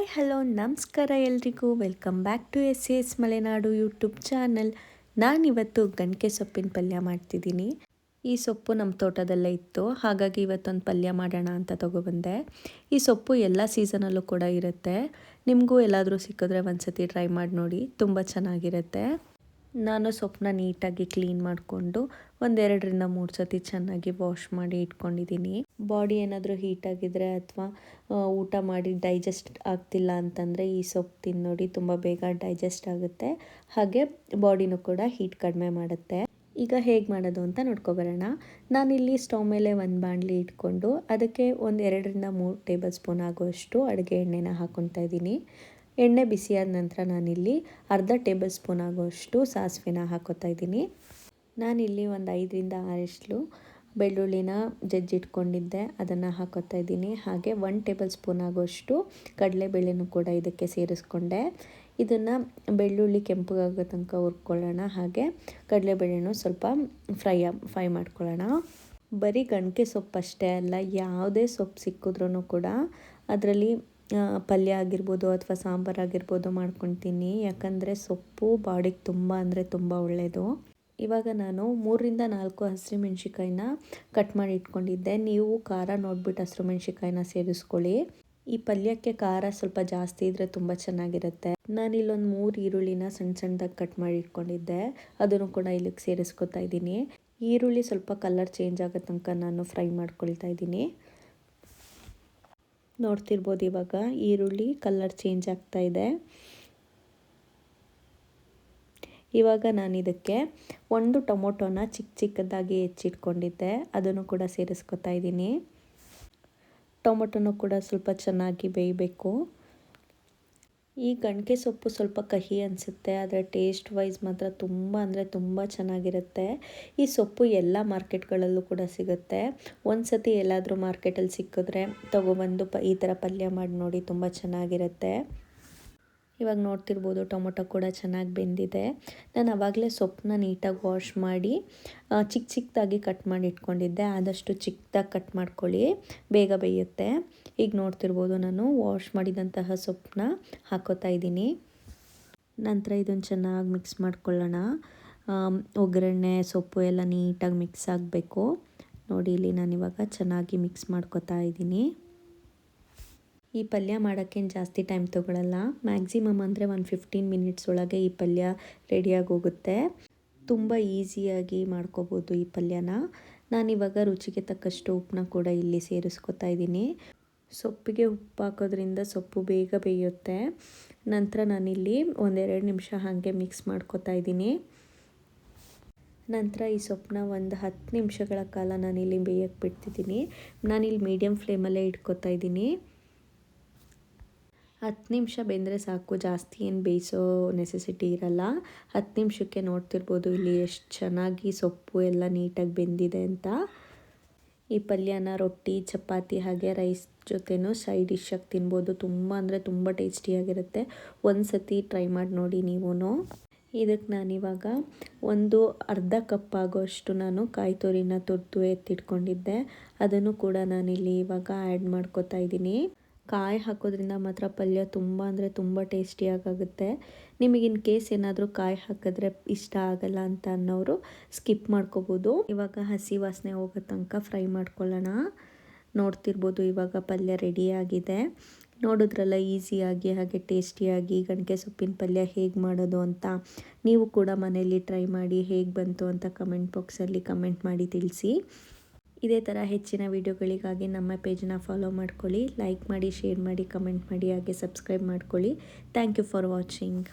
Hi, hello, ನಮಸ್ಕಾರ ಎಲ್ರಿಗೂ. Welcome back to S S Malenadu YouTube channel. ನಾನಿವತ್ತು ಗಂಟೆ ಸೊಪ್ಪಿನ ಪಲ್ಯ ಮಾಡ್ತಿದ್ದೀನಿ. ಈ ಸೊಪ್ಪು ನಮ್ಮ ತೋಟದಲ್ಲೇ ಇತ್ತು. ಹಾಗಾಗಿ ಇವತ್ತೊಂದು ಪಲ್ಯ ಮಾಡೋಣ ಅಂತ ತೊಗೊಬಂದೆ. ಈ ಸೊಪ್ಪು ಎಲ್ಲ ಸೀಸನಲ್ಲೂ ಕೂಡ ಇರುತ್ತೆ. ನಿಮಗೂ ಎಲ್ಲಾದರೂ ಸಿಕ್ಕಿದ್ರೆ ಒಂದ್ಸತಿ ಟ್ರೈ ಮಾಡಿ ನೋಡಿ. ತುಂಬ ಚೆನ್ನಾಗಿರುತ್ತೆ. ನಾನು ಸೊಪ್ಪನ್ನ ನೀಟಾಗಿ ಕ್ಲೀನ್ ಮಾಡಿಕೊಂಡು ಒಂದೆರಡರಿಂದ ಮೂರು ಸತಿ ಚೆನ್ನಾಗಿ ವಾಶ್ ಮಾಡಿ ಇಟ್ಕೊಂಡಿದ್ದೀನಿ. ಬಾಡಿ ಏನಾದರೂ ಹೀಟಾಗಿದ್ದರೆ ಅಥವಾ ಊಟ ಮಾಡಿ ಡೈಜೆಸ್ಟ್ ಆಗ್ತಿಲ್ಲ ಅಂತಂದರೆ ಈ ಸೊಪ್ಪು ತಿಂದು ನೋಡಿ ತುಂಬ ಬೇಗ ಡೈಜೆಸ್ಟ್ ಆಗುತ್ತೆ. ಹಾಗೆ ಬಾಡಿನೂ ಕೂಡ ಹೀಟ್ ಕಡಿಮೆ ಮಾಡುತ್ತೆ. ಈಗ ಹೇಗೆ ಮಾಡೋದು ಅಂತ ನೋಡ್ಕೊಬರೋಣ. ನಾನಿಲ್ಲಿ ಸ್ಟವ್ ಮೇಲೆ ಒಂದು ಬಾಣಲಿ ಇಟ್ಕೊಂಡು ಅದಕ್ಕೆ ಒಂದು ಎರಡರಿಂದ ಮೂರು ಟೇಬಲ್ ಸ್ಪೂನ್ ಆಗುವಷ್ಟು ಅಡುಗೆ ಎಣ್ಣೆನ ಹಾಕ್ಕೊತಾ ಇದ್ದೀನಿ. ಎಣ್ಣೆ ಬಿಸಿಯಾದ ನಂತರ ನಾನಿಲ್ಲಿ ಅರ್ಧ ಟೇಬಲ್ ಸ್ಪೂನ್ ಆಗೋಷ್ಟು ಸಾಸಿವೆನ ಹಾಕೋತಾ ಇದ್ದೀನಿ. ನಾನಿಲ್ಲಿ ಒಂದು ಐದರಿಂದ ಆರಷ್ಟು ಬೆಳ್ಳುಳ್ಳಿನ ಜಜ್ಜಿಟ್ಕೊಂಡಿದ್ದೆ, ಅದನ್ನು ಹಾಕೋತಾ ಇದ್ದೀನಿ. ಹಾಗೆ ಒನ್ ಟೇಬಲ್ ಸ್ಪೂನ್ ಆಗುವಷ್ಟು ಕಡಲೆಬೇಳೆನೂ ಕೂಡ ಇದಕ್ಕೆ ಸೇರಿಸ್ಕೊಂಡೆ. ಇದನ್ನು ಬೆಳ್ಳುಳ್ಳಿ ಕೆಂಪಗಾಗೋ ತನಕ ಹುರ್ಕೊಳ್ಳೋಣ. ಹಾಗೆ ಕಡಲೆಬೇಳೆನೂ ಸ್ವಲ್ಪ ಫ್ರೈ ಫ್ರೈ ಮಾಡ್ಕೊಳ್ಳೋಣ. ಬರೀ ಗಣಕೆ ಸೊಪ್ಪು ಅಷ್ಟೇ ಅಲ್ಲ, ಯಾವುದೇ ಸೊಪ್ಪು ಸಿಕ್ಕಿದ್ರೂ ಕೂಡ ಅದರಲ್ಲಿ ಪಲ್ಯ ಆಗಿರ್ಬೋದು ಅಥವಾ ಸಾಂಬಾರು ಆಗಿರ್ಬೋದು ಮಾಡ್ಕೊತೀನಿ ಯಾಕಂದರೆ ಸೊಪ್ಪು ಬಾಡಿಗೆ ತುಂಬ ಅಂದರೆ ತುಂಬ ಒಳ್ಳೆಯದು ಇವಾಗ ನಾನು ಮೂರರಿಂದ ನಾಲ್ಕು ಹಸಿರು ಮೆಣಸಿಕಾಯಿನ ಕಟ್ ಮಾಡಿ ಇಟ್ಕೊಂಡಿದ್ದೆ. ನೀವು ಖಾರ ನೋಡ್ಬಿಟ್ಟು ಹಸಿರು ಮೆಣಸಿಕಾಯಿನ ಸೇರಿಸ್ಕೊಳ್ಳಿ. ಈ ಪಲ್ಯಕ್ಕೆ ಖಾರ ಸ್ವಲ್ಪ ಜಾಸ್ತಿ ಇದ್ದರೆ ತುಂಬ ಚೆನ್ನಾಗಿರುತ್ತೆ. ನಾನು ಇಲ್ಲೊಂದು ಮೂರು ಈರುಳ್ಳಿನ ಸಣ್ಣ ಸಣ್ಣದಾಗಿ ಕಟ್ ಮಾಡಿ ಇಟ್ಕೊಂಡಿದ್ದೆ. ಅದನ್ನು ಕೂಡ ಇಲ್ಲಿಗೆ ಸೇರಿಸ್ಕೊತಾ ಇದ್ದೀನಿ. ಈರುಳ್ಳಿ ಸ್ವಲ್ಪ ಕಲರ್ ಚೇಂಜ್ ಆಗೋ ತನಕ ನಾನು ಫ್ರೈ ಮಾಡ್ಕೊಳ್ತಾ ಇದ್ದೀನಿ. ನೋಡ್ತಿರ್ಬೋದು ಇವಾಗ. ಈರುಳ್ಳಿ ಕಲರ್ ಚೇಂಜ್ ಆಗ್ತಾ ಇದೆ. ಇವಾಗ ನಾನು ಇದಕ್ಕೆ ಒಂದು ಟೊಮೊಟೊನ ಚಿಕ್ಕ ಚಿಕ್ಕದಾಗಿ ಹೆಚ್ಚಿಟ್ಕೊಂಡಿದ್ದೆ. ಅದನ್ನು ಕೂಡ ಸೇರಿಸ್ಕೊತಾ ಇದ್ದೀನಿ. ಟೊಮೊಟೊನೂ ಕೂಡ ಸ್ವಲ್ಪ ಚೆನ್ನಾಗಿ ಬೇಯಬೇಕು. ಈ ಗಣಕೆ ಸೊಪ್ಪು ಸ್ವಲ್ಪ ಕಹಿ ಅನಿಸುತ್ತೆ ಆದರೆ ಟೇಸ್ಟ್ ವೈಸ್ ಮಾತ್ರ ತುಂಬ ಅಂದರೆ ತುಂಬ ಚೆನ್ನಾಗಿರುತ್ತೆ. ಈ ಸೊಪ್ಪು ಎಲ್ಲ ಮಾರ್ಕೆಟ್ಗಳಲ್ಲೂ ಕೂಡ ಸಿಗುತ್ತೆ. ಒಂದು ಸತಿ ಎಲ್ಲಾದರೂ ಮಾರ್ಕೆಟಲ್ಲಿ ಸಿಕ್ಕಿದ್ರೆ ತಗೊಬಂದು ಪ ಈ ಥರ ಪಲ್ಯ ಮಾಡಿ ನೋಡಿ ತುಂಬ ಚೆನ್ನಾಗಿರುತ್ತೆ. ಇವಾಗ ನೋಡ್ತಿರ್ಬೋದು ಟೊಮೊಟೊ ಕೂಡ ಚೆನ್ನಾಗಿ ಬೆಂದಿದೆ. ನಾನು ಆವಾಗಲೇ ಸೊಪ್ಪನ್ನ ನೀಟಾಗಿ ವಾಶ್ ಮಾಡಿ ಚಿಕ್ಕ ಚಿಕ್ಕದಾಗಿ ಕಟ್ ಮಾಡಿ ಇಟ್ಕೊಂಡಿದ್ದೆ. ಆದಷ್ಟು ಚಿಕ್ಕದಾಗಿ ಕಟ್ ಮಾಡ್ಕೊಳ್ಳಿ. ಬೇಗ ಬೇಯುತ್ತೆ. ಈಗ ನೋಡ್ತಿರ್ಬೋದು ನಾನು ವಾಶ್ ಮಾಡಿದಂತಹ ಸೊಪ್ಪನ್ನ ಹಾಕೋತಾ ಇದ್ದೀನಿ. ನಂತರ ಇದನ್ನು ಚೆನ್ನಾಗಿ ಮಿಕ್ಸ್ ಮಾಡ್ಕೊಳ್ಳೋಣ. ಒಗ್ಗರಣೆ, ಸೊಪ್ಪು ಎಲ್ಲ ನೀಟಾಗಿ ಮಿಕ್ಸ್ ಆಗಬೇಕು. ನೋಡಿ ಇಲ್ಲಿ ನಾನು ಇವಾಗ ಚೆನ್ನಾಗಿ ಮಿಕ್ಸ್ ಮಾಡ್ಕೊತಾ ಇದ್ದೀನಿ. ಈ ಪಲ್ಯ ಮಾಡೋಕ್ಕೇನು ಜಾಸ್ತಿ ಟೈಮ್ ತೊಗೊಳಲ್ಲ. ಮ್ಯಾಕ್ಸಿಮಮ್ ಅಂದರೆ ಒಂದು ಫಿಫ್ಟೀನ್ ಮಿನಿಟ್ಸ್ ಒಳಗೆ ಈ ಪಲ್ಯ ರೆಡಿಯಾಗಿ ಹೋಗುತ್ತೆ. ತುಂಬ ಈಸಿಯಾಗಿ ಮಾಡ್ಕೋಬೋದು ಈ ಪಲ್ಯನ. ನಾನಿವಾಗ ರುಚಿಗೆ ತಕ್ಕಷ್ಟು ಉಪ್ಪನ್ನ ಕೂಡ ಇಲ್ಲಿ ಸೇರಿಸ್ಕೊತಾ ಇದ್ದೀನಿ. ಸೊಪ್ಪಿಗೆ ಉಪ್ಪು ಹಾಕೋದ್ರಿಂದ ಸೊಪ್ಪು ಬೇಗ ಬೇಯುತ್ತೆ. ನಂತರ ನಾನಿಲ್ಲಿ ಒಂದೆರಡು ನಿಮಿಷ ಹಾಗೆ ಮಿಕ್ಸ್ ಮಾಡ್ಕೋತಾ ಇದ್ದೀನಿ. ನಂತರ ಈ ಸೊಪ್ಪನ್ನ ಒಂದು ಹತ್ತು ನಿಮಿಷಗಳ ಕಾಲ ನಾನಿಲ್ಲಿ ಬೇಯಕ್ಕೆ ಬಿಡ್ತಿದ್ದೀನಿ. ನಾನಿಲ್ಲಿ ಮೀಡಿಯಮ್ ಫ್ಲೇಮಲ್ಲೇ ಇಟ್ಕೋತಾ ಇದ್ದೀನಿ. ಹತ್ತು ನಿಮಿಷ ಬೆಂದರೆ ಸಾಕು, ಜಾಸ್ತಿ ಏನು ಬೇಯಿಸೋ ನೆಸೆಸಿಟಿ ಇರಲ್ಲ. ಹತ್ತು ನಿಮಿಷಕ್ಕೆ ನೋಡ್ತಿರ್ಬೋದು ಇಲ್ಲಿ ಎಷ್ಟು ಚೆನ್ನಾಗಿ ಸೊಪ್ಪು ಎಲ್ಲ ನೀಟಾಗಿ ಬೆಂದಿದೆ ಅಂತ. ಈ ಪಲ್ಯನ ರೊಟ್ಟಿ, ಚಪಾತಿ ಹಾಗೆ ರೈಸ್ ಜೊತೆನೂ ಸೈಡ್ ಡಿಶ್ಶಾಗಿ ತಿನ್ಬೋದು. ತುಂಬ ಅಂದರೆ ತುಂಬ ಟೇಸ್ಟಿಯಾಗಿರುತ್ತೆ ಒಂದು ಸತಿ ಟ್ರೈ ಮಾಡಿ ನೋಡಿ ನೀವೂ ಇದಕ್ಕೆ ನಾನಿವಾಗ ಒಂದು ಅರ್ಧ ಕಪ್ ಆಗೋಷ್ಟು ನಾನು ಕಾಯಿ ತುರಿನ ತುರ್ದು ಎತ್ತಿಟ್ಕೊಂಡಿದ್ದೆ. ಅದನ್ನು ಕೂಡ ನಾನಿಲ್ಲಿ ಇವಾಗ ಆ್ಯಡ್ ಮಾಡ್ಕೋತಾ ಇದ್ದೀನಿ. ಕಾಯಿ ಹಾಕೋದ್ರಿಂದ ಮಾತ್ರ ಪಲ್ಯ ತುಂಬ ಅಂದರೆ ತುಂಬ ಟೇಸ್ಟಿಯಾಗುತ್ತೆ ನಿಮಗೆ ಇನ್ ಕೇಸ್ ಏನಾದರೂ ಕಾಯಿ ಹಾಕಿದ್ರೆ ಇಷ್ಟ ಆಗಲ್ಲ ಅಂತ ಅನ್ನೋರು ಸ್ಕಿಪ್ ಮಾಡ್ಕೋಬೋದು. ಇವಾಗ ಹಸಿ ವಾಸನೆ ಹೋಗೋ ತನಕ ಫ್ರೈ ಮಾಡ್ಕೊಳ್ಳೋಣ. ನೋಡ್ತಿರ್ಬೋದು ಇವಾಗ ಪಲ್ಯ ರೆಡಿಯಾಗಿದೆ ನೋಡಿದ್ರಲ್ಲ ಈಸಿಯಾಗಿ ಹಾಗೆ ಟೇಸ್ಟಿಯಾಗಿ ಗಣಕೆ ಸೊಪ್ಪಿನ ಪಲ್ಯ ಹೇಗೆ ಮಾಡೋದು ಅಂತ. ನೀವು ಕೂಡ ಮನೆಯಲ್ಲಿ ಟ್ರೈ ಮಾಡಿ ಹೇಗೆ ಬಂತು ಅಂತ ಕಮೆಂಟ್ ಬಾಕ್ಸಲ್ಲಿ ಕಮೆಂಟ್ ಮಾಡಿ ತಿಳಿಸಿ. ಇದೇ ಥರ ಹೆಚ್ಚಿನ ವಿಡಿಯೋಗಳಿಗಾಗಿ ನಮ್ಮ ಪೇಜನ್ನ ಫಾಲೋ ಮಾಡ್ಕೊಳ್ಳಿ, ಲೈಕ್ ಮಾಡಿ, ಶೇರ್ ಮಾಡಿ, ಕಮೆಂಟ್ ಮಾಡಿ, ಹಾಗೆ ಸಬ್ಸ್ಕ್ರೈಬ್ ಮಾಡ್ಕೊಳ್ಳಿ. Thank you for watching.